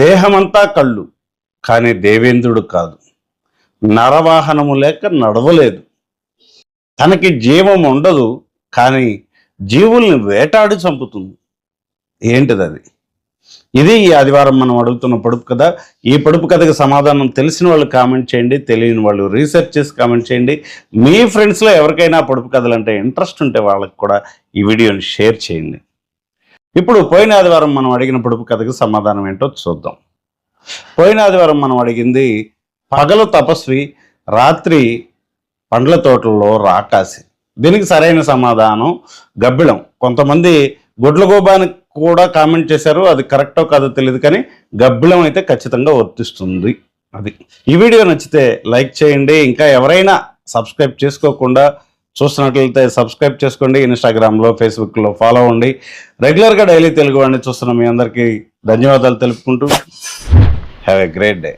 దేహమంతా కళ్ళు కానీ దేవేంద్రుడు కాదు. నరవాహనము లేక నడవలేదు. తనకి జీవం ఉండదు కానీ జీవుల్ని వేటాడి చంపుతుంది. ఏంటిది అది ఇది ఈ ఆదివారం మనం అడుగుతున్న పొడుపు కథ. ఈ పొడుపు కథకి సమాధానం తెలిసిన వాళ్ళు కామెంట్ చేయండి తెలియని వాళ్ళు రీసెర్చ్ చేసి కామెంట్ చేయండి. మీ ఫ్రెండ్స్లో ఎవరికైనా పొడుపు కథలు అంటే ఇంట్రెస్ట్ ఉంటే వాళ్ళకి కూడా ఈ వీడియోని షేర్ చేయండి. ఇప్పుడు పోయిన ఆదివారం మనం అడిగిన పొడుపు కథకు సమాధానం ఏంటో చూద్దాం. పోయిన ఆదివారం మనం అడిగింది పగలు తపస్వి రాత్రి పండ్ల తోటల్లో రాకాసి. దీనికి సరైన సమాధానం గబ్బిళం. కొంతమంది గుడ్లగోబాని కూడా కామెంట్ చేశారు అది కరెక్టో కాదో తెలియదు కానీ గబ్బిళం అయితే ఖచ్చితంగా వర్తిస్తుంది అది. ఈ వీడియో నచ్చితే లైక్ చేయండి ఇంకా ఎవరైనా సబ్స్క్రైబ్ చేసుకోకుండా చూస్తున్నట్లయితే సబ్స్క్రైబ్ చేసుకోండి. ఇన్స్టాగ్రామ్లో ఫేస్బుక్లో ఫాలో అవ్వండి. రెగ్యులర్గా డైలీ తెలుగు వాడిని చూస్తున్న మీ అందరికీ ధన్యవాదాలు తెలుపుకుంటూ హ్యావ్ ఎ గ్రేట్ డే